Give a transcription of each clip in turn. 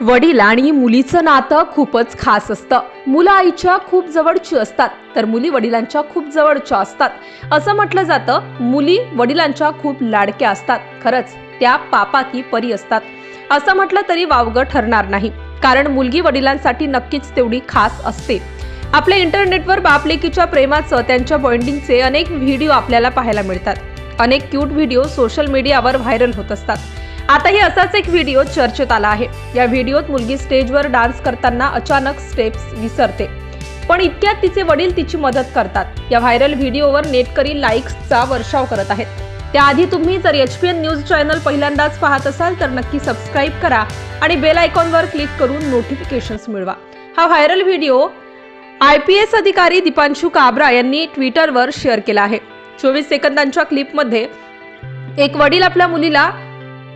वडील आणि मुलीचं नातं खूपच खास असतं. मुलं आईच्या खूप जवळची असतात तर मुली वडिलांच्या खूप जवळच्या असतात. असं म्हटलं जातं मुली वडिलांच्या खूप लाडक्या असतात. खरंच त्या पापा की परी असतात. असं म्हटलं तरी वावगं ठरणार नाही कारण मुलगी वडिलांसाठी नक्कीच तेवढी खास असते. आपल्या इंटरनेटवर बापलेकीच्या प्रेमाचं त्यांच्या बॉन्डिंगचे अनेक व्हिडिओ आपल्याला पाहायला मिळतात. अनेक क्यूट व्हिडिओ सोशल मीडियावर व्हायरल होत असतात. आताही असाच एक व्हिडिओ चर्चेत आला आहे. या व्हिडिओत मुलगी स्टेजवर डान्स करताना अचानक स्टेप्स विसरते. पण इतक्यात तिचे वडील तिची मदत करतात. या व्हायरल व्हिडिओवर नेटकरी लाईक्सचा वर्षाव करत आहेत. त्याआधी तुम्ही जर H P N news channel पहिल्यांदाच पाहत असाल तर नक्की सबस्क्राईब करा आणि बेल आयकॉनवर क्लिक करून नोटिफिकेशन्स मिळवा. हा viral video I P S अधिकारी दीपांशू काब्रा यांनी ट्विटरवर शेअर केला आहे. चोवीस सेकंदांच्या क्लिपमध्ये एक वडील आपल्या मुलीला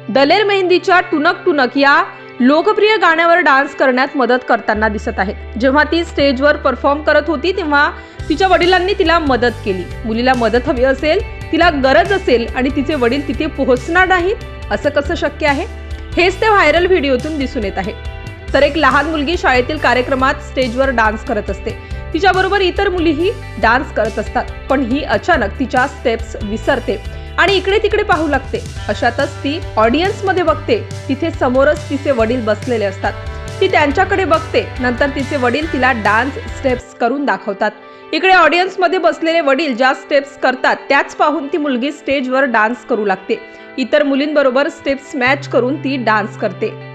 दलेर मेहंदीच्या टुनक टुनक या लोकप्रिय गाण्यावर डान्स करण्यात मदत करताना दिसत आहेत. जेव्हा ती स्टेजवर परफॉर्म करत होती तेव्हा तिच्या वडिलांनी तिला मदत केली. मुलीला मदत हवी असेल तिला गरज असेल आणि तिचे वडील तिथे पोहोचणार नाहीत असं कसं शक्य आहे? हेच त्या व्हायरल व्हिडिओतून दिसून येत आहे. तर एक लहान मुलगी शाळेतील कार्यक्रमात स्टेजवर डान्स करत असते. तिच्याबरोबर इतर मुलीही डान्स करत असतात पण ही अचानक तिच्या स्टेप्स विसरते. आणि इकडे तिकडे पाहू लागते. अशातच ती ऑडियन्समध्ये बघते. तिथे समोरच तिचे वडील बसलेले असतात. ती त्यांच्याकडे बघते. नंतर तिचे वडील तिला डान्स स्टेप्स करून दाखवतात. इकडे ऑडियन्समध्ये बसलेले वडील ज्या स्टेप्स करतात त्याच पाहून ती मुलगी स्टेजवर डान्स करू लागते. इतर मुलींबरोबर स्टेप्स मॅच करून ती डान्स करते.